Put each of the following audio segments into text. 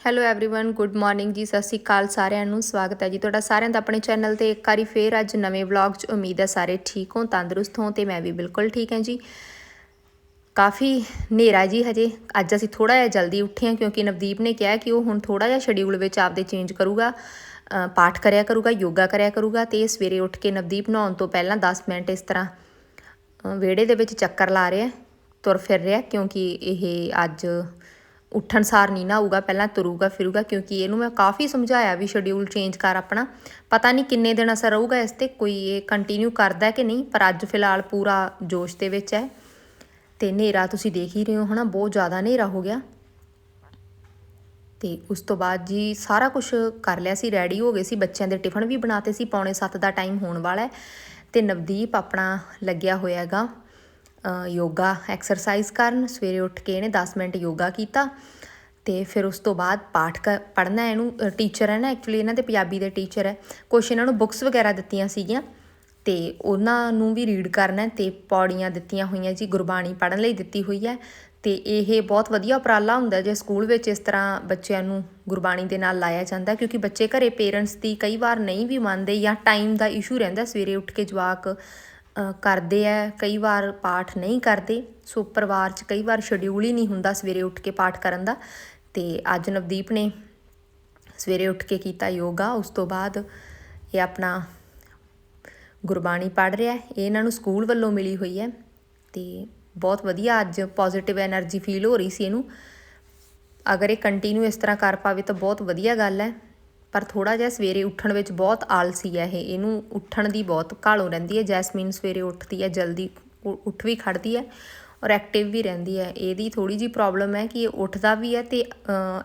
Hello everyone good morning ਜੀ ਸਤਿ ਸ਼੍ਰੀ ਅਕਾਲ ਸਾਰਿਆਂ ਨੂੰ ਸਵਾਗਤ ਹੈ ਜੀ ਤੁਹਾਡਾ ਸਾਰਿਆਂ ਦਾ ਆਪਣੇ ਚੈਨਲ ਤੇ ਇੱਕ ਵਾਰੀ ਫੇਰ ਅੱਜ ਨਵੇਂ ਵਲੌਗ 'ਚ ਉਮੀਦ ਹੈ ਸਾਰੇ ਠੀਕ ਹੋ ਤੰਦਰੁਸਤ ਹੋ ਤੇ ਮੈਂ ਵੀ ਬਿਲਕੁਲ ਠੀਕ ਹਾਂ ਜੀ ਕਾਫੀ ਹਨੇਰਾ ਜੀ ਹਜੇ ਅੱਜ ਅਸੀਂ ਥੋੜਾ ਜਿਹਾ ਜਲਦੀ ਉੱਠੇ ਹਾਂ ਕਿਉਂਕਿ ਨਵਦੀਪ ਨੇ ਕਿਹਾ ਕਿ ਉਹ ਹੁਣ ਥੋੜਾ ਜਿਹਾ ਸ਼ਡਿਊਲ ਵਿੱਚ ਆਪਦੇ ਚੇਂਜ ਕਰੂਗਾ ਅ, ਪਾਠ ਕਰਿਆ ਕਰੂਗਾ ਯੋਗਾ ਕਰਿਆ ਕਰੂਗਾ ਤੇ ਸਵੇਰੇ ਉੱਠ ਕੇ ਨਵਦੀਪ ਨਹਾਉਣ ਤੋਂ ਪਹਿਲਾਂ 10 ਮਿੰਟ ਇਸ ਤਰ੍ਹਾਂ ਅ, ਵਿਹੜੇ ਦੇ ਵਿੱਚ ਚੱਕਰ ਲਾ ਰਿਹਾ ਤੁਰ ਫਿਰ ਰਿਹਾ ਕਿਉਂਕਿ ਇਹ ਅੱਜ ਉੱਠਣ ਸਾਰ ਨਹੀਂ ਨਾ ਆਊਗਾ, ਪਹਿਲਾਂ ਤੁਰੂਗਾ, ਫਿਰੂਗਾ, ਕਿਉਂਕਿ ਇਹਨੂੰ ਮੈਂ ਕਾਫੀ ਸਮਝਾਇਆ ਵੀ ਸ਼ਡਿਊਲ ਚੇਂਜ ਕਰ ਆਪਣਾ। ਪਤਾ ਨਹੀਂ ਕਿੰਨੇ ਦਿਨ ਅਸਰ ਰਹੂਗਾ ਇਸ ਤੇ, ਕੋਈ ਇਹ ਕੰਟੀਨਿਊ ਕਰਦਾ ਕਿ ਨਹੀਂ, ਪਰ ਅੱਜ ਫਿਲਹਾਲ ਪੂਰਾ ਜੋਸ਼ ਦੇ ਵਿੱਚ ਹੈ। ਤੇ ਹਨੇਰਾ ਤੁਸੀਂ ਦੇਖ ਹੀ ਰਹੇ ਹੋ ਹਨਾ, ਬਹੁਤ ਜ਼ਿਆਦਾ ਹਨੇਰਾ ਹੋ ਗਿਆ। ਤੇ ਉਸ ਤੋਂ ਬਾਅਦ ਜੀ ਸਾਰਾ ਕੁਝ ਕਰ ਲਿਆ ਸੀ ਰੈਡੀ ਹੋ ਗਏ ਸੀ, ਬੱਚਿਆਂ ਦੇ ਟਿਫਨ ਵੀ ਬਣਾਤੇ ਸੀ, ਪੌਣੇ 7 ਦਾ ਟਾਈਮ ਹੋਣ ਵਾਲਾ ਹੈ। ਤੇ ਨਵਦੀਪ ਆਪਣਾ ਲੱਗਿਆ ਹੋਇਆ ਹੈਗਾ। ਯੋਗਾ ਐਕਸਰਸਾਈਜ਼ ਕਰਨ, ਸਵੇਰੇ ਉੱਠ ਕੇ ਇਹਨੇ 10 ਮਿੰਟ ਯੋਗਾ ਕੀਤਾ ਤੇ ਫਿਰ ਉਸ ਤੋਂ ਬਾਅਦ ਪਾਠ ਪੜ੍ਹਨਾ ਇਹਨੂੰ ਟੀਚਰ ਹੈ ਨਾ ਐਕਚੁਅਲੀ ਇਹਨਾਂ ਦੇ ਪੰਜਾਬੀ ਦੇ ਟੀਚਰ ਹੈ, ਕੁਛ ਇਹਨਾਂ ਨੂੰ ਬੁੱਕਸ ਵਗੈਰਾ ਦਿੱਤੀਆਂ ਸੀਗੀਆਂ ਤੇ ਉਹਨਾਂ ਨੂੰ ਵੀ ਰੀਡ ਕਰਨਾ ਹੈ ਤੇ ਪੌੜੀਆਂ ਦਿੱਤੀਆਂ ਹੋਈਆਂ ਜੀ, ਗੁਰਬਾਣੀ ਪੜ੍ਹਨ ਲਈ ਦਿੱਤੀ ਹੋਈ ਹੈ ਤੇ ਇਹ ਬਹੁਤ ਵਧੀਆ ਉਪਰਾਲਾ ਹੁੰਦਾ ਜੇ ਸਕੂਲ ਵਿੱਚ ਇਸ ਤਰ੍ਹਾਂ ਬੱਚਿਆਂ ਨੂੰ ਗੁਰਬਾਣੀ ਦੇ ਨਾਲ ਲਾਇਆ ਜਾਂਦਾ, ਕਿਉਂਕਿ ਬੱਚੇ ਘਰੇ ਪੇਰੈਂਟਸ ਦੀ ਕਈ ਵਾਰ ਨਹੀਂ ਵੀ ਮੰਨਦੇ ਜਾਂ ਟਾਈਮ ਦਾ ਇਸ਼ੂ ਰਹਿੰਦਾ, ਸਵੇਰੇ ਉੱਠ ਕੇ ਜਵਾਕ ਕਰਦੇ ਹੈ ਕਈ ਵਾਰ ਪਾਠ ਨਹੀਂ ਕਰਦੇ, ਸੋ ਪਰਿਵਾਰ 'ਚ ਕਈ ਵਾਰ ਸ਼ਡਿਊਲ ਹੀ ਨਹੀਂ ਹੁੰਦਾ ਸਵੇਰੇ ਉੱਠ ਕੇ ਪਾਠ ਕਰਨ ਦਾ। ਤੇ ਅੱਜ ਨਵਦੀਪ ਨੇ ਸਵੇਰੇ ਉੱਠ ਕੇ ਕੀਤਾ ਯੋਗਾ, ਉਸ ਤੋਂ ਬਾਅਦ ਇਹ ਆਪਣਾ ਗੁਰਬਾਣੀ ਪੜ ਰਿਹਾ ਹੈ ਇਹਨਾਂ ਨੂੰ ਸਕੂਲ ਵੱਲੋਂ ਮਿਲੀ ਹੋਈ ਹੈ ਤੇ ਬਹੁਤ ਵਧੀਆ ਅੱਜ ਪੋਜ਼ਿਟਿਵ એનર્ਜੀ ਫੀਲ ਹੋ ਰਹੀ ਸੀ ਇਹਨੂੰ। ਅਗਰ ਇਹ ਕੰਟੀਨਿਊ ਇਸ ਤਰ੍ਹਾਂ ਕਰ ਪਾਵੇ ਤਾਂ ਬਹੁਤ ਵਧੀਆ ਗੱਲ ਹੈ ਪਰ ਥੋੜਾ ਜਿਹਾ ਸਵੇਰੇ ਉੱਠਣ ਵਿੱਚ ਬਹੁਤ ਆਲਸੀ ਹੈ ਇਹ। ਇਹਨੂੰ ਉੱਠਣ ਦੀ ਬਹੁਤ ਘਾਲੋ ਰਹਿੰਦੀ ਹੈ। ਜੈਸਮੀਨ ਸਵੇਰੇ ਉੱਠਦੀ ਹੈ, ਜਲਦੀ ਉੱਠ ਵੀ ਖੜਦੀ ਹੈ ਔਰ ਐਕਟਿਵ ਵੀ ਰਹਿੰਦੀ ਹੈ। ਇਹਦੀ ਥੋੜੀ ਜੀ ਪ੍ਰੋਬਲਮ ਹੈ ਕਿ ਇਹ ਉੱਠਦਾ ਵੀ ਹੈ ਤੇ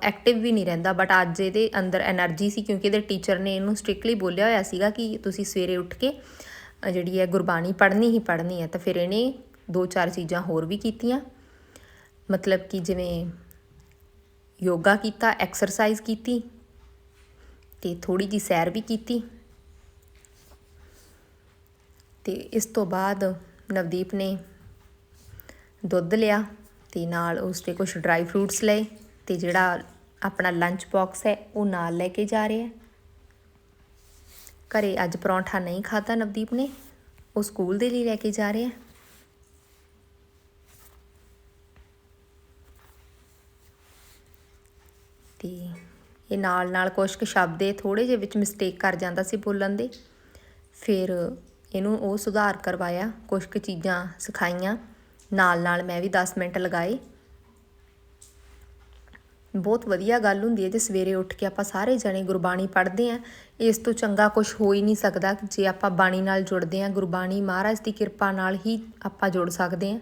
ਐਕਟਿਵ ਵੀ ਨਹੀਂ ਰਹਿੰਦਾ। ਬਟ ਅੱਜ ਇਹਦੇ ਅੰਦਰ એનર્ਜੀ ਸੀ ਕਿਉਂਕਿ ਇਹਦੇ ਟੀਚਰ ਨੇ ਇਹਨੂੰ ਸਟ੍ਰਿਕਟਲੀ ਬੋਲਿਆ ਹੋਇਆ ਸੀਗਾ ਕਿ ਤੁਸੀਂ ਸਵੇਰੇ ਉੱਠ ਕੇ ਜਿਹੜੀ ਹੈ ਗੁਰਬਾਣੀ ਪੜ੍ਹਨੀ ਹੀ ਪੜ੍ਹਨੀ ਹੈ। ਤਾਂ ਫਿਰ ਇਹਨੇ ਦੋ ਚਾਰ ਚੀਜ਼ਾਂ ਹੋਰ ਵੀ ਕੀਤੀਆਂ। ਮਤਲਬ ਕਿ ਜਿਵੇਂ ਯੋਗਾ ਕੀਤਾ, ਐਕਸਰਸਾਈਜ਼ ਕੀਤੀ ਤੇ ਥੋੜੀ ਜੀ ਸੈਰ ਵੀ ਕੀਤੀ। ਤੇ ਇਸ ਤੋਂ ਬਾਅਦ ਨਵਦੀਪ ਨੇ ਦੁੱਧ ਲਿਆ ਤੇ ਨਾਲ ਉਸ ਤੇ ਕੁਝ ਡਰਾਈ ਫਰੂਟਸ ਲਏ ਤੇ ਜਿਹੜਾ ਆਪਣਾ ਲੰਚ ਬਾਕਸ ਹੈ ਉਹ ਨਾਲ ਲੈ ਕੇ ਜਾ ਰਿਹਾ। ਹੈ ਘਰੇ ਅੱਜ ਪਰੌਂਠਾ ਨਹੀਂ ਖਾਦਾ ਨਵਦੀਪ ਨੇ, ਉਹ ਸਕੂਲ ਦੇ ਲਈ ਲੈ ਕੇ ਜਾ ਰਿਹਾ। ਹੈ ਤੇ ਇਹ ਨਾਲ ਨਾਲ ਕੁਛ ਕੁ ਸ਼ਬਦ ਇਹ ਥੋੜੇ ਜਿਹੇ ਵਿੱਚ ਮਿਸਟੇਕ ਕਰ ਜਾਂਦਾ ਸੀ ਬੋਲਣ ਦੇ। ਫਿਰ ਇਹਨੂੰ ਉਹ ਸੁਧਾਰ ਕਰਵਾਇਆ, ਕੁਛ ਕੁ ਚੀਜ਼ਾਂ ਸਿਖਾਈਆਂ। ਨਾਲ ਨਾਲ ਮੈਂ ਵੀ 10 ਮਿੰਟ ਲਗਾਏ। ਬਹੁਤ ਵਧੀਆ ਗੱਲ ਹੁੰਦੀ ਹੈ ਜੇ ਸਵੇਰੇ ਉੱਠ ਕੇ ਆਪਾਂ ਸਾਰੇ ਜਣੇ ਗੁਰਬਾਣੀ ਪੜ੍ਹਦੇ ਆਂ ਇਸ ਤੋਂ ਚੰਗਾ ਕੁਝ ਹੋ ਹੀ ਨਹੀਂ ਸਕਦਾ ਜੇ ਆਪਾਂ ਬਾਣੀ ਨਾਲ ਜੁੜਦੇ ਆਂ ਗੁਰਬਾਣੀ ਮਹਾਰਾਜ ਦੀ ਕਿਰਪਾ ਨਾਲ ਹੀ ਆਪਾਂ ਜੁੜ ਸਕਦੇ ਆਂ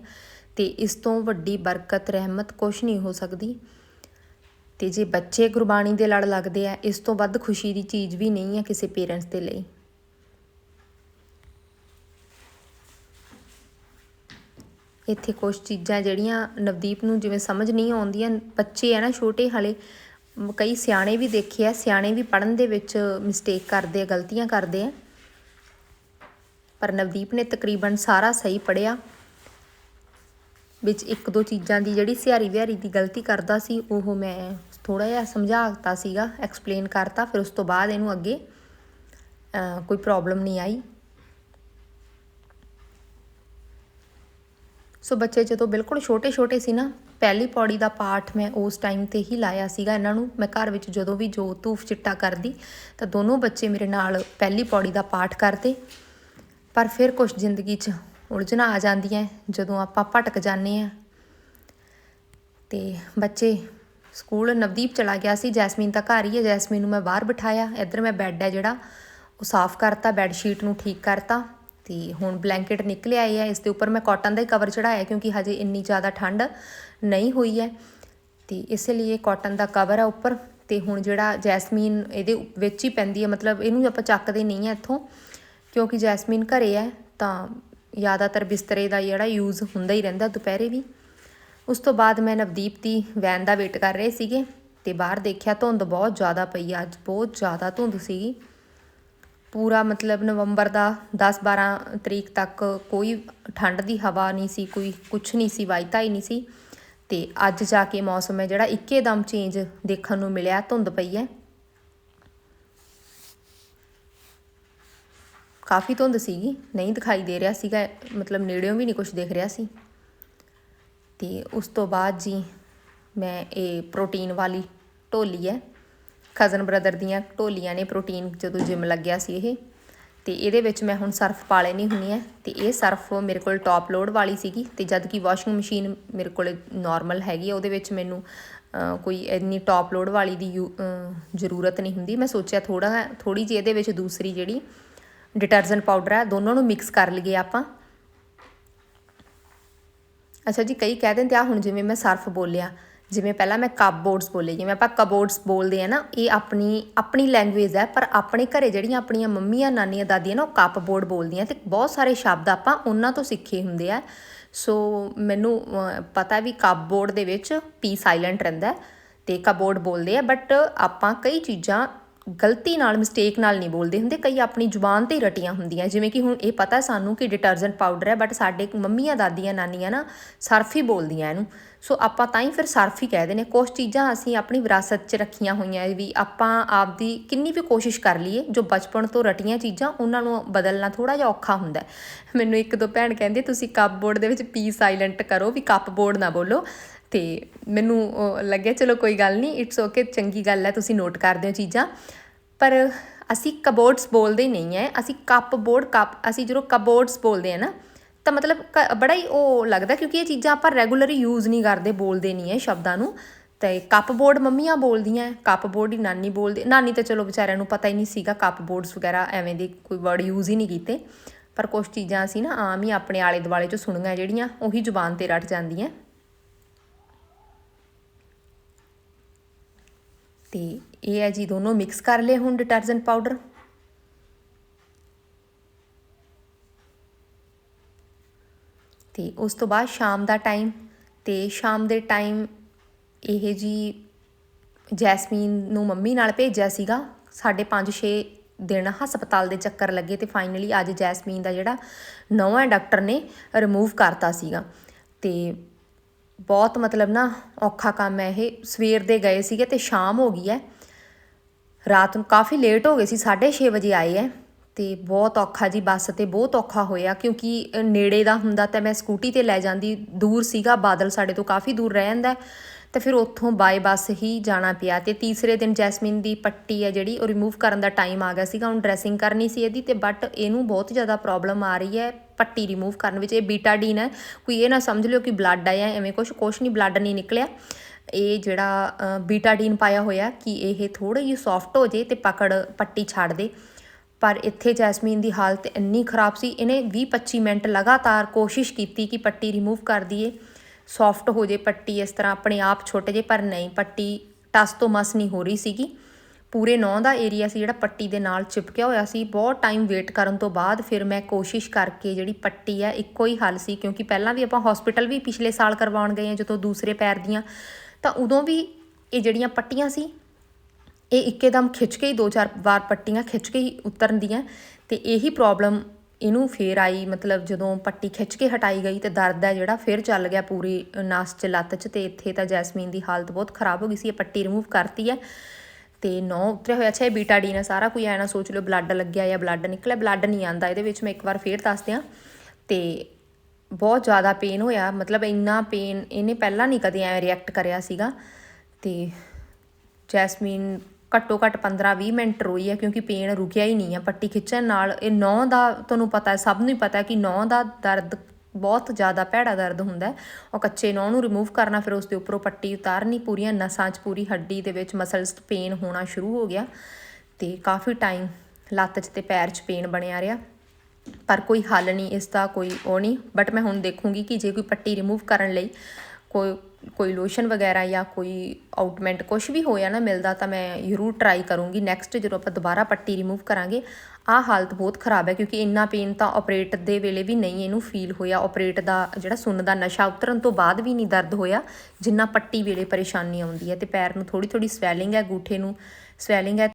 ਤੇ ਇਸ ਤੋਂ ਵੱਡੀ ਬਰਕਤ, ਰਹਿਮਤ ਕੁਝ ਨਹੀਂ ਹੋ ਸਕਦੀ। ਤੇ ਜੇ ਬੱਚੇ ਗੁਰਬਾਣੀ ਦੇ ਲੜ ਲੱਗਦੇ ਆ, ਇਸ ਤੋਂ ਵੱਧ ਖੁਸ਼ੀ ਦੀ ਚੀਜ਼ ਵੀ ਨਹੀਂ ਹੈ ਕਿਸੇ ਪੇਰੈਂਟਸ ਦੇ ਲਈ। ਇੱਥੇ ਕੁਝ ਚੀਜ਼ਾਂ ਜਿਹੜੀਆਂ ਨਵਦੀਪ ਨੂੰ ਜਿਵੇਂ ਸਮਝ ਨਹੀਂ ਆਉਂਦੀਆਂ, ਬੱਚੇ ਆ ਨਾ ਛੋਟੇ ਹਲੇ ਕਈ ਸਿਆਣੇ ਵੀ ਦੇਖੇ ਆ, ਸਿਆਣੇ ਵੀ ਪੜਨ ਦੇ ਵਿੱਚ ਮਿਸਟੇਕ ਕਰਦੇ ਆ, ਗਲਤੀਆਂ ਕਰਦੇ ਆ। ਪਰ ਨਵਦੀਪ ਨੇ ਤਕਰੀਬਨ ਸਾਰਾ ਸਹੀ ਪੜਿਆ ਵਿੱਚ ਇੱਕ ਦੋ ਚੀਜ਼ਾਂ ਦੀ ਜਿਹੜੀ ਸਿਹਾਰੀ ਵਿਹਾਰੀ ਦੀ ਗਲਤੀ ਕਰਦਾ ਸੀ, ਉਹ ਮੈਂ ਥੋੜਾ ਜਿਹਾ ਸਮਝਾਤਾ ਸੀਗਾ ਐਕਸਪਲੇਨ ਕਰਤਾ, ਫਿਰ ਉਸ ਤੋਂ ਬਾਅਦ ਇਹਨੂੰ ਅੱਗੇ ਕੋਈ ਪ੍ਰੋਬਲਮ ਨਹੀਂ ਆਈ। ਸੋ ਬੱਚੇ ਜਦੋਂ ਬਿਲਕੁਲ ਛੋਟੇ ਛੋਟੇ ਸੀ ਨਾ, ਪਹਿਲੀ ਪੌੜੀ ਦਾ ਪਾਠ ਮੈਂ ਉਸ ਟਾਈਮ ਤੇ ਹੀ ਲਾਇਆ ਸੀਗਾ, ਇਹਨਾਂ ਨੂੰ ਮੈਂ ਘਰ ਵਿੱਚ ਜਦੋਂ ਵੀ ਜੋ ਧੂਫ ਚਿੱਟਾ ਕਰਦੀ, ਤਾਂ ਦੋਨੋਂ ਬੱਚੇ ਮੇਰੇ ਨਾਲ ਪਹਿਲੀ ਪੌੜੀ ਦਾ ਪਾਠ ਕਰਦੇ, ਪਰ ਫਿਰ ਕੁਝ ਜ਼ਿੰਦਗੀ 'ਚ ਉਲਝਣਾ ਆ ਜਾਂਦੀਆਂ ਜਦੋਂ ਆਪਾਂ ਭਟਕ ਜਾਂਦੇ ਆ ਤੇ ਬੱਚੇ ਸਕੂਲ ਨਵਦੀਪ ਚਲਾ ਗਿਆ ਸੀ, ਜੈਸਮੀਨ ਤਾਂ ਘਰ ਹੀ ਹੈ। ਜੈਸਮੀਨ ਨੂੰ ਮੈਂ ਬਾਹਰ ਬਿਠਾਇਆ, ਇੱਧਰ ਮੈਂ ਬੈੱਡ ਹੈ ਜਿਹੜਾ, ਉਹ ਸਾਫ਼ ਕਰਤਾ, ਬੈੱਡ ਸ਼ੀਟ ਨੂੰ ਠੀਕ ਕਰਤਾ। ਤੇ ਹੁਣ ਬਲੈਂਕਟ ਨਿਕਲ ਆਏ ਆ, ਇਸ ਦੇ ਉੱਪਰ ਮੈਂ ਕਾਟਨ ਦਾ ਹੀ ਕਵਰ ਚੜਾਇਆ ਕਿਉਂਕਿ ਹਜੇ ਇੰਨੀ ਜ਼ਿਆਦਾ ਠੰਡ ਨਹੀਂ ਹੋਈ ਹੈ। ਤੇ ਇਸੇ ਲਈ ਕਾਟਨ ਦਾ ਕਵਰ ਹੈ ਉੱਪਰ, ਤੇ ਹੁਣ ਜਿਹੜਾ ਜੈਸਮੀਨ ਇਹਦੇ ਵਿੱਚ ਹੀ ਪੈਂਦੀ ਹੈ, ਮਤਲਬ ਇਹਨੂੰ ਆਪਾਂ ਚੱਕਦੇ ਨਹੀਂ ਹੈ ਇੱਥੋਂ, ਕਿਉਂਕਿ ਜੈਸਮੀਨ ਘਰੇ ਹੈ, ਤਾਂ ਜ਼ਿਆਦਾਤਰ ਬਿਸਤਰੇ ਦਾ ਜਿਹੜਾ ਯੂਜ਼ ਹੁੰਦਾ ਹੀ ਰਹਿੰਦਾ ਦੁਪਹਿਰੇ ਵੀ। ਉਸ ਤੋਂ ਬਾਅਦ ਮੈਂ ਨਵਦੀਪ ਦੀ ਵੈਨ ਦਾ ਵੇਟ ਕਰ ਰਹੇ ਸੀਗੇ ਤੇ ਬਾਹਰ ਦੇਖਿਆ ਧੁੰਦ ਬਹੁਤ ਜ਼ਿਆਦਾ ਪਈ ਆ, ਅੱਜ ਬਹੁਤ ਜ਼ਿਆਦਾ ਧੁੰਦ ਸੀਗੀ। ਪੂਰਾ ਮਤਲਬ ਨਵੰਬਰ ਦਾ 10-12 ਤਰੀਕ ਤੱਕ ਕੋਈ ਠੰਡ ਦੀ ਹਵਾ ਨਹੀਂ ਸੀ, ਕੋਈ ਕੁਝ ਨਹੀਂ ਸੀ ਵਾਈਤਾ ਹੀ ਨਹੀਂ ਸੀ। ਤੇ ਅੱਜ ਜਾ ਕੇ ਮੌਸਮ ਹੈ ਜਿਹੜਾ ਇੱਕੇ ਦਮ ਚੇਂਜ ਦੇਖਣ ਨੂੰ ਮਿਲਿਆ, ਧੁੰਦ ਪਈ ਹੈ। ਕਾਫੀ ਧੁੰਦ ਸੀਗੀ, ਨਹੀਂ ਦਿਖਾਈ ਦੇ ਰਿਹਾ ਸੀਗਾ, ਮਤਲਬ ਨੇੜਿਓਂ ਵੀ ਨਹੀਂ ਕੁਝ ਦਿਖ ਰਿਹਾ ਸੀ। ਤੇ ਉਸ ਤੋਂ ਬਾਅਦ ਜੀ ਮੈਂ ਇਹ ਪ੍ਰੋਟੀਨ ਵਾਲੀ ਢੋਲੀ ਹੈ ਕਜ਼ਨ ਬ੍ਰਦਰ ਦੀਆਂ ਢੋਲੀਆਂ ਨੇ ਪ੍ਰੋਟੀਨ ਜਦੋਂ ਜਿਮ ਲੱਗਿਆ ਸੀ ਇਹ, ਤੇ ਇਹਦੇ ਵਿੱਚ ਮੈਂ ਹੁਣ ਸਰਫ ਪਾ ਲੈਣੀ ਹੁੰਨੀ ਹੈ, ਤੇ ਇਹ ਸਰਫ ਮੇਰੇ ਕੋਲ ਟੌਪ ਲੋਡ ਵਾਲੀ ਸੀਗੀ, ਤੇ ਜਦ ਕਿ ਵਾਸ਼ਿੰਗ ਮਸ਼ੀਨ ਮੇਰੇ ਕੋਲ ਨਾਰਮਲ ਹੈਗੀ ਉਹਦੇ ਵਿੱਚ ਮੈਨੂੰ ਕੋਈ ਇੰਨੀ ਟੌਪ ਲੋਡ ਵਾਲੀ ਦੀ ਯੂ- ਜ਼ਰੂਰਤ ਨਹੀਂ ਹੁੰਦੀ। ਮੈਂ ਸੋਚਿਆ ਥੋੜਾ ਥੋੜੀ ਜਿਹੀ ਇਹਦੇ ਵਿੱਚ ਦੂਸਰੀ ਜਿਹੜੀ ਡਿਟਰਜੈਂਟ ਪਾਊਡਰ ਹੈ ਦੋਨੋਂ ਨੂੰ ਮਿਕਸ ਕਰ ਲਈਏ ਆਪਾਂ। ਅੱਛਾ ਜੀ, ਕਈ ਕਹਿ ਦਿੰਦੇ ਆ, ਹੁਣ ਜਿਵੇਂ ਮੈਂ ਸਰਫ ਬੋਲਿਆ, ਜਿਵੇਂ ਪਹਿਲਾਂ ਮੈਂ ਕਪਬੋਰਡਸ ਬੋਲੇ, ਜਿਵੇਂ ਆਪਾਂ ਕਬੋਰਡਸ ਬੋਲਦੇ ਆ ਨਾ, ਇਹ ਆਪਣੀ ਆਪਣੀ ਲੈਂਗੁਏਜ ਹੈ ਪਰ ਆਪਣੇ ਘਰੇ ਜਿਹੜੀਆਂ ਆਪਣੀਆਂ ਮੰਮੀਆਂ, ਨਾਨੀਆਂ, ਦਾਦੀਆਂ ਨਾ, ਉਹ ਕਪਬੋਰਡ ਬੋਲਦੀਆਂ ਤੇ ਬਹੁਤ ਸਾਰੇ ਸ਼ਬਦ ਆਪਾਂ ਉਹਨਾਂ ਤੋਂ ਸਿੱਖੇ ਹੁੰਦੇ ਆ। ਸੋ ਮੈਨੂੰ ਪਤਾ ਵੀ ਕਪਬੋਰਡ ਦੇ ਵਿੱਚ ਪੀ ਸਾਇਲੈਂਟ ਰਹਿੰਦਾ ਹੈ ਤੇ ਕਬੋਰਡ ਬੋਲਦੇ ਆ ਬਟ ਆਪਾਂ ਕਈ ਚੀਜ਼ਾਂ ਗਲਤੀ ਨਾਲ ਮਿਸਟੇਕ ਨਾਲ ਨਹੀਂ ਬੋਲਦੇ ਹੁੰਦੇ। ਕਈ ਆਪਣੀ ਜ਼ੁਬਾਨ ਤੇ ਹੀ ਰਟੀਆਂ ਹੁੰਦੀਆਂ। ਜਿਵੇਂ ਕਿ ਹੁਣ ਇਹ ਪਤਾ ਸਾਨੂੰ ਕਿ ਡਿਟਰਜੈਂਟ ਪਾਊਡਰ ਹੈ ਬਟ ਸਾਡੇ ਮੰਮੀਆਂ, ਦਾਦੀਆਂ, ਨਾਨੀਆਂ ਨਾ ਸਰਫ ਹੀ ਬੋਲਦੀਆਂ ਇਹਨੂੰ। ਸੋ ਆਪਾਂ ਤਾਂ ਹੀ ਫਿਰ ਸਰਫ ਹੀ ਕਹਿੰਦੇ ਨੇ ਕੁਝ ਚੀਜ਼ਾਂ ਅਸੀਂ ਆਪਣੀ ਵਿਰਾਸਤ 'ਚ ਰੱਖੀਆਂ ਹੋਈਆਂ ਵੀ ਆਪਾਂ ਆਪਦੀ ਕਿੰਨੀ ਵੀ ਕੋਸ਼ਿਸ਼ ਕਰ ਲਈਏ, ਜੋ ਬਚਪਨ ਤੋਂ ਰਟੀਆਂ ਚੀਜ਼ਾਂ, ਉਹਨਾਂ ਨੂੰ ਬਦਲਣਾ ਥੋੜਾ ਜਿਹਾ ਔਖਾ ਹੁੰਦਾ ਮੈਨੂੰ ਇੱਕ ਦੋ ਭੈਣ ਕਹਿੰਦੀ, ਤੁਸੀਂ ਕੱਪ ਬੋਰਡ ਦੇ ਵਿੱਚ ਪੀ ਸਾਇਲੈਂਟ ਕਰੋ ਵੀ ਕੱਪ ਬੋਰਡ ਨਾ ਬੋਲੋ। ਤੇ ਮੈਨੂੰ ਲੱਗਿਆ ਚਲੋ ਕੋਈ ਗੱਲ ਨਹੀਂ ਇਟਸ ਓਕੇ ਚੰਗੀ ਗੱਲ ਹੈ, ਤੁਸੀਂ ਨੋਟ ਕਰਦੇ ਹੋ ਚੀਜ਼ਾਂ। ਪਰ ਅਸੀਂ ਕਬੋਰਡਸ ਬੋਲਦੇ ਨਹੀਂ ਹੈ ਅਸੀਂ ਕੱਪ ਬੋਰਡ ਕੱਪ ਅਸੀਂ ਜਦੋਂ ਕਬੋਰਡਸ ਬੋਲਦੇ ਆ ਨਾ, ਤਾਂ ਮਤਲਬ ਕ- ਬੜਾ ਹੀ ਉਹ ਲੱਗਦਾ ਕਿਉਂਕਿ ਇਹ ਚੀਜ਼ਾਂ ਆਪਾਂ ਰੈਗੂਲਰੀ ਯੂਜ਼ ਨਹੀਂ ਕਰਦੇ, ਬੋਲਦੇ ਨਹੀਂ ਹੈ ਸ਼ਬਦਾਂ ਨੂੰ। ਤੇ ਕੱਪਬੋਰਡ ਮੰਮੀਆਂ ਬੋਲਦੀਆਂ ਕੱਪ ਬੋਰਡ ਹੀ ਨਾਨੀ ਬੋਲਦੀ, ਨਾਨੀ ਤਾਂ ਚਲੋ ਵਿਚਾਰਿਆਂ ਨੂੰ ਪਤਾ ਹੀ ਨਹੀਂ ਸੀਗਾ ਕੱਪ ਬੋਰਡਸ ਵਗੈਰਾ ਐਵੇਂ ਦੇ ਕੋਈ ਵਰਡ ਯੂਜ਼ ਹੀ ਨਹੀਂ ਕੀਤੇ। ਪਰ ਕੁਝ ਚੀਜ਼ਾਂ ਅਸੀਂ ਨਾ ਆਮ ਹੀ ਆਪਣੇ ਆਲੇ ਦੁਆਲੇ 'ਚੋਂ ਸੁਣੀਆਂ ਜਿਹੜੀਆਂ, ਉਹੀ ਜ਼ੁਬਾਨ ਤੇ ਰਟ ਜਾਂਦੀਆਂ। ਤੇ ਇਹ ਹੈ ਜੀ ਦੋਨੋਂ ਮਿਕਸ ਕਰ ਲਏ ਹੁਣ ਡਿਟਰਜੈਂਟ ਪਾਊਡਰ ਤੇ ਉਸ ਤੋਂ ਬਾਅਦ ਸ਼ਾਮ ਦਾ ਟਾਈਮ ਤੇ ਸ਼ਾਮ ਦੇ ਟਾਈਮ ਇਹ ਜੀ ਜੈਸਮੀਨ ਨੂੰ ਮੰਮੀ ਨਾਲ ਭੇਜਿਆ ਸੀਗਾ। ਸਾਡੇ 5-6 ਦਿਨ ਹਸਪਤਾਲ ਦੇ ਚੱਕਰ ਲੱਗੇ ਤੇ ਫਾਈਨਲੀ ਅੱਜ ਜੈਸਮੀਨ ਦਾ ਜਿਹੜਾ ਨਵਾਂ ਡਾਕਟਰ ਨੇ ਰਿਮੂਵ ਕਰਤਾ ਸੀਗਾ। ਤੇ ਬਹੁਤ ਮਤਲਬ ਨਾ ਔਖਾ ਕੰਮ ਹੈ ਇਹ। ਸਵੇਰ ਦੇ ਗਏ ਸੀਗੇ ਤੇ ਸ਼ਾਮ ਹੋ ਗਈ ਹੈ। ਰਾਤ ਨੂੰ ਕਾਫੀ ਲੇਟ ਹੋ ਗਏ ਸੀ 6:30 ਵਜੇ ਆਏ ਹੈ ਤੇ ਬਹੁਤ ਔਖਾ ਜੀ ਬੱਸ ਤੇ ਬਹੁਤ ਔਖਾ ਹੋਇਆ ਕਿਉਂਕਿ ਨੇੜੇ ਦਾ ਹੁੰਦਾ ਤਾਂ ਮੈਂ ਸਕੂਟੀ ਤੇ ਲੈ ਜਾਂਦੀ ਦੂਰ ਸੀਗਾ ਬਾਦਲ ਸਾਡੇ ਤੋਂ ਕਾਫੀ ਦੂਰ ਰਹਿ ਜਾਂਦਾ ਹੈ, ਤੇ ਫਿਰ ਉੱਥੋਂ ਬਾਏ ਬੱਸ ਹੀ ਜਾਣਾ ਪਿਆ ਤੇ ਤੀਸਰੇ ਦਿਨ ਜੈਸਮੀਨ ਦੀ ਪੱਟੀ ਹੈ ਜਿਹੜੀ ਉਹ ਰਿਮੂਵ ਕਰਨ ਦਾ ਟਾਈਮ ਆ ਗਿਆ ਸੀਗਾ ਹੁਣ ਡਰੈਸਿੰਗ ਕਰਨੀ ਸੀ ਇਹਦੀ ਤੇ ਬਟ ਇਹਨੂੰ ਬਹੁਤ ਜ਼ਿਆਦਾ ਪ੍ਰੋਬਲਮ ਆ ਰਹੀ ਹੈ। ਪੱਟੀ ਰਿਮੂਵ ਕਰਨ ਵਿੱਚ, ਇਹ ਬੀਟਾਡੀਨ ਹੈ। ਕੋਈ ਇਹ ਨਾ ਸਮਝ ਲਿਓ ਕਿ ਬਲੱਡ ਆਇਆ, ਐਵੇਂ ਕੁਝ ਕੁਝ ਨਹੀਂ ਬਲੱਡ ਨਹੀਂ ਨਿਕਲਿਆ। ਇਹ ਜਿਹੜਾ ਬੀਟਾਡੀਨ ਪਾਇਆ ਹੋਇਆ ਕਿ ਇਹ ਥੋੜੀ ਜਿਹੀ ਸੌਫਟ ਹੋ ਜੇ ਤੇ ਪਕੜ, ਪੱਟੀ ਛੱਡ ਦੇ। ਪਰ ਇੱਥੇ ਜੈਸਮੀਨ ਦੀ ਹਾਲਤ ਇੰਨੀ ਖਰਾਬ ਸੀ, ਇਹਨੇ 20-25 ਮਿੰਟ ਲਗਾਤਾਰ ਕੋਸ਼ਿਸ਼ ਕੀਤੀ ਕਿ ਪੱਟੀ ਰਿਮੂਵ ਕਰ ਦਈਏ। ਸੌਫਟ ਹੋ ਜੇ ਪੱਟੀ ਇਸ ਤਰ੍ਹਾਂ, ਆਪਣੇ ਆਪ ਛੁੱਟ ਜੇ, ਪਰ ਨਹੀਂ, ਪੱਟੀ ਟਸ ਤੋਂ ਮਸ ਨਹੀਂ ਹੋ ਰਹੀ ਸੀਗੀ। ਪੂਰੇ ਨੌ ਦਾ ਏਰੀਆ ਸੀ, ਜਿਹੜਾ ਪੱਟੀ ਦੇ ਨਾਲ ਚਿਪਕਿਆ ਹੋਇਆ ਸੀ। ਬਹੁਤ ਟਾਈਮ ਵੇਟ ਕਰਨ ਤੋਂ ਬਾਅਦ ਫਿਰ ਮੈਂ ਕੋਸ਼ਿਸ਼ ਕਰਕੇ ਜਿਹੜੀ ਪੱਟੀ ਹੈ ਇੱਕੋ ਹੀ ਹੱਲ ਸੀ। ਕਿਉਂਕਿ ਪਹਿਲਾਂ ਵੀ ਆਪਾਂ ਹਸਪੀਟਲ ਵੀ ਪਿਛਲੇ ਸਾਲ ਕਰਵਾਉਣ ਗਏ ਹਾਂ, ਜਦੋਂ ਦੂਸਰੇ ਪੈਰ ਦੀਆਂ। ਤਾਂ ਉਦੋਂ ਵੀ ਇਹ ਜਿਹੜੀਆਂ ਪੱਟੀਆਂ ਸੀ, ਇਹ ਇੱਕੇਦਮ ਖਿੱਚ ਕੇ ਹੀ ਦੋ ਚਾਰ ਵਾਰ ਪੱਟੀਆਂ ਖਿੱਚ ਕੇ ਹੀ ਉਤਰਨ ਦੀਆਂ। ਤੇ ਇਹੀ ਪ੍ਰੋਬਲਮ ਇਹਨੂੰ ਫੇਰ ਆਈ, ਮਤਲਬ ਜਦੋਂ ਪੱਟੀ ਖਿੱਚ ਕੇ ਹਟਾਈ ਗਈ ਤੇ ਦਰਦ ਹੈ ਜਿਹੜਾ, ਫੇਰ ਚੱਲ ਗਿਆ ਪੂਰੀ ਨਸ ਚ ਲੱਤ ਚ। ਤੇ ਇੱਥੇ ਤਾਂ ਜੈਸਮੀਨ ਦੀ ਹਾਲਤ ਬਹੁਤ ਖਰਾਬ ਹੋ ਗਈ ਸੀ, ਇਹ ਪੱਟੀ ਰਿਮੂਵ ਕਰਤੀ ਹੈ ਤੇ ਨੌ ਉਤਰਿਆ ਹੋਇਆ ਅੱਛਾ ਇਹ ਬੀਟਾਡੀਨ ਹੈ ਸਾਰਾ ਕੋਈ ਐ ਨਾ ਸੋਚ ਲਿਓ ਬਲੱਡ ਲੱਗਿਆ ਜਾਂ ਬਲੱਡ ਨਿਕਲਿਆ ਬਲੱਡ ਨਹੀਂ ਆਂਦਾ, ਇਹਦੇ ਵਿੱਚ ਮੈਂ ਇੱਕ ਵਾਰ ਫੇਰ ਦੱਸ ਦਿਆਂ। ਤੇ ਬਹੁਤ ਜ਼ਿਆਦਾ ਪੇਨ ਹੋਇਆ, ਮਤਲਬ ਇੰਨਾ ਪੇਨ ਇਹਨੇ ਪਹਿਲਾਂ ਨਹੀਂ ਕਦੇ ਐ ਰਿਐਕਟ ਕਰਿਆ ਸੀਗਾ। ਤੇ ਜੈਸਮੀਨ ਘੱਟੋ ਘੱਟ 15-20 ਮਿੰਟ ਰੋਈ ਹੈ ਕਿਉਂਕਿ ਪੇਨ ਰੁਕਿਆ ਹੀ ਨਹੀਂ ਹੈ ਪੱਟੀ ਖਿੱਚਣ ਨਾਲ ਇਹ ਨੌ ਦਾ ਤੁਹਾਨੂੰ ਪਤਾ ਹੈ ਸਭ ਨੂੰ ਹੀ ਪਤਾ ਹੈ ਕਿ ਨੌ ਦਾ ਦਰਦ ਬਹੁਤ ਜ਼ਿਆਦਾ ਭੈੜਾ ਦਰਦ ਹੁੰਦਾ ਉਹ ਕੱਚੇ ਨੌ ਨੂੰ ਰਿਮੂਵ ਕਰਨਾ, ਫਿਰ ਉਸ ਦੇ ਉੱਪਰੋਂ ਪੱਟੀ ਉਤਾਰਨੀ, ਪੂਰੀਆਂ ਨਸਾਂ 'ਚ ਪੂਰੀ ਹੱਡੀ ਦੇ ਵਿੱਚ ਮਸਲਸ 'ਚ ਪੇਨ ਹੋਣਾ ਸ਼ੁਰੂ ਹੋ ਗਿਆ ਤੇ ਕਾਫੀ ਟਾਈਮ ਲੱਤ 'ਚ ਤੇ ਪੈਰ 'ਚ ਪੇਨ ਬਣਿਆ ਰਿਹਾ। ਪਰ ਕੋਈ ਹੱਲ ਨਹੀਂ, ਇਸ ਦਾ ਕੋਈ ਉਹ ਨਹੀਂ। ਬਟ ਮੈਂ ਹੁਣ ਦੇਖੂੰਗੀ ਕਿ ਜੇ ਕੋਈ ਪੱਟੀ ਰਿਮੂਵ ਕਰਨ ਲਈ ਕੋਈ ਕੋਈ ਲੋਸ਼ਨ ਵਗੈਰਾ ਜਾਂ ਕੋਈ ਆਊਟਮੈਂਟ ਕੁਝ ਵੀ ਹੋਇਆ ਨਾ ਮਿਲਦਾ ਤਾਂ ਮੈਂ ਜ਼ਰੂਰ ਟਰਾਈ ਕਰੂੰਗੀ। ਨੈਕਸਟ ਜਦੋਂ ਆਪਾਂ ਦੁਬਾਰਾ ਪੱਟੀ ਰਿਮੂਵ ਕਰਾਂਗੇ, ਆਹ ਹਾਲਤ ਬਹੁਤ ਖਰਾਬ ਹੈ ਕਿਉਂਕਿ ਇੰਨਾ ਪੇਨ ਤਾਂ ਆਪਰੇਟ ਦੇ ਵੇਲੇ ਵੀ ਨਹੀਂ ਇਹਨੂੰ ਫੀਲ ਹੋਇਆ। ਆਪਰੇਟ ਦਾ ਜਿਹੜਾ ਸੁੰਨ ਦਾ ਨਸ਼ਾ ਉਤਰਨ ਤੋਂ ਬਾਅਦ ਵੀ ਨਹੀਂ ਦਰਦ ਹੋਇਆ, ਜਿੰਨਾ ਪੱਟੀ ਵੇਲੇ ਪਰੇਸ਼ਾਨੀ ਆਉਂਦੀ ਹੈ ਤੇ ਪੈਰ ਨੂੰ ਥੋੜੀ ਥੋੜੀ ਸਵੈਲਿੰਗ ਹੈ, ਗੂਠੇ ਨੂੰ ਸਵੈਲਿੰਗ ਹੈ।